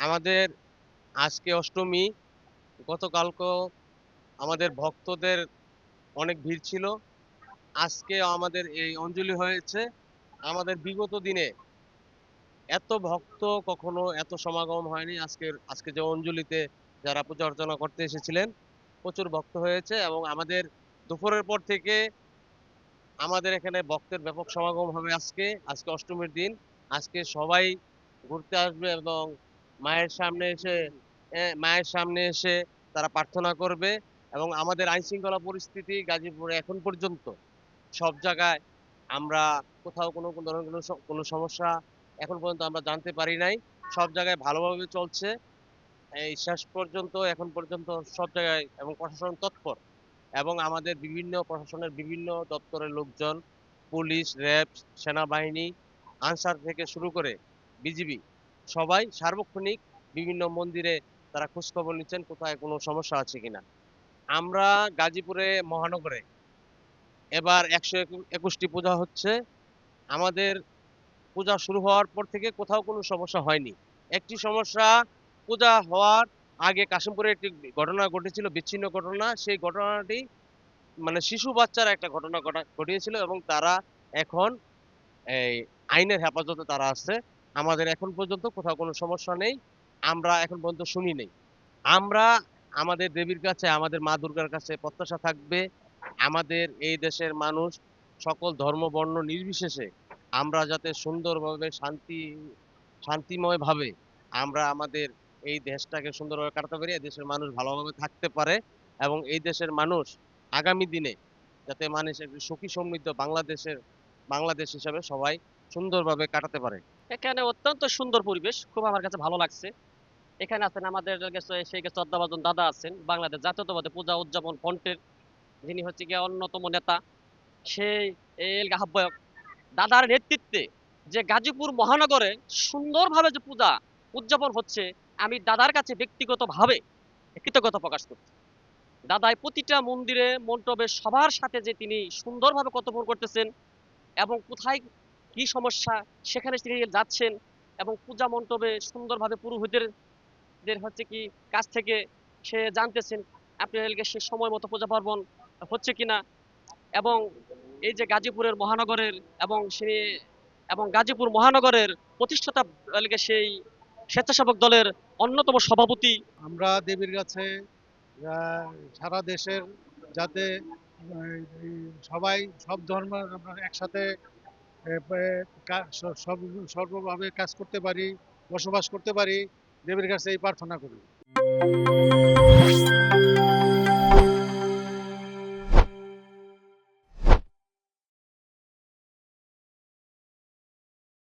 আমাদের আজকে অষ্টমী, গতকালকেও আমাদের ভক্তদের অনেক ভিড় ছিল। আজকে আমাদের এই অঞ্জলি হয়েছে। আমাদের বিগত দিনে এত ভক্ত কখনো এত সমাগম হয়নি। আজকের, আজকে যে অঞ্জলিতে যারা পূজা অর্চনা করতে এসেছিলেন, প্রচুর ভক্ত হয়েছে এবং আমাদের দুপুরের পর থেকে আমাদের এখানে ভক্তের ব্যাপক সমাগম হবে আজকে আজকে অষ্টমীর দিন। আজকে সবাই ঘুরতে আসবে এবং মায়ের সামনে এসে মায়ের সামনে এসে তারা প্রার্থনা করবে এবং আমাদের আইন শৃঙ্খলা পরিস্থিতি গাজীপুরে এখন পর্যন্ত সব জায়গায় আমরা কোথাও কোনো কোনো ধরনের কোনো কোনো সমস্যা এখন পর্যন্ত আমরা জানতে পারি নাই। সব জায়গায় ভালোভাবে চলছে। এই শেষ পর্যন্ত, এখন পর্যন্ত সব জায়গায় এবং প্রশাসন তৎপর এবং আমাদের বিভিন্ন প্রশাসনের বিভিন্ন দপ্তরের লোকজন, পুলিশ, র্যাব, সেনাবাহিনী, আনসার থেকে শুরু করে বিজিবি সবাই সার্বক্ষণিক বিভিন্ন মন্দিরে তারা খোঁজখবর নিচ্ছেন, কোথায় কোনো সমস্যা আছে কিনা। আমরা গাজীপুরে, মহানগরে এবার একশো একুশটি পূজা হচ্ছে। আমাদের পূজা শুরু হওয়ার পর থেকে কোথাও কোনো সমস্যা হয়নি। একটি সমস্যা, পূজা হওয়ার আগে কাশিমপুরে একটি ঘটনা ঘটেছিল, বিচ্ছিন্ন ঘটনা। সেই ঘটনাটি মানে শিশু বাচ্চার একটা ঘটনা ঘটা- ঘটিয়েছিল এবং তারা এখন এই আইনের হেফাজতে তারা আছে। আমাদের এখন পর্যন্ত কোথাও কোনো সমস্যা নেই। আমরা এখন পর্যন্ত শুনি নেই। আমরা, আমাদের দেবীর কাছে, আমাদের মা দুর্গার কাছে প্রত্যাশা থাকবে। আমাদের এই দেশের মানুষ সকল ধর্ম, বর্ণ নির্বিশেষে আমরা যাতে সুন্দরভাবে, শান্তি শান্তিময়ভাবে আমরা আমাদের এই দেশটাকে সুন্দরভাবে কাটাতে পারি, এই দেশের মানুষ ভালোভাবে থাকতে পারে এবং এই দেশের মানুষ আগামী দিনে যাতে মানুষ একটি সুখী সমৃদ্ধ বাংলাদেশের, বাংলাদেশ হিসাবে সবাই সুন্দরভাবে কাটাতে পারে। এখানে অত্যন্ত সুন্দর পরিবেশ, খুব আমার কাছে ভালো লাগছে। এখানে আছেন আমাদের সেই শ্রদ্ধাভাজন দাদা আছেন, বাংলাদেশ জাতীয়তাবাদী পূজা উদযাপন ফ্রন্টের যিনি হচ্ছে গিয়ে অন্যতম নেতা। সেই আহ্বায়ক দাদার নেতৃত্বে যে গাজীপুর মহানগরে সুন্দরভাবে যে পূজা উদযাপন হচ্ছে, আমি দাদার কাছে ব্যক্তিগতভাবে কৃতজ্ঞতা প্রকাশ করছি। দাদাই প্রতিটা মন্দিরে, মণ্ডপে সবার সাথে যে তিনি সুন্দরভাবে কথোপকথন করতেছেন এবং কোথায় কি সমস্যা? সেখানে তিনি যাচ্ছেন এবং পূজা মণ্ডপে সুন্দরভাবে পুরোহিতদের হচ্ছে কি কাছ থেকে সে জানতেছেন আপনাদেরকে সে সময় মতো পূজা পার্বণ হচ্ছে কিনা? এবং এই যে গাজীপুরের মহানগরের এবং সে এবং গাজীপুর মহানগরের প্রতিষ্ঠাতা সেই স্বেচ্ছাসেবক দলের অন্যতম সভাপতি। আমরা দেবীর কাছে সারা দেশের যাতে সবাই, সব ধর্ম আমরা একসাথে সর্বভাবে কাজ করতে পারি বসবাস করতে পারি দেবের কাছে এই প্রার্থনা করি।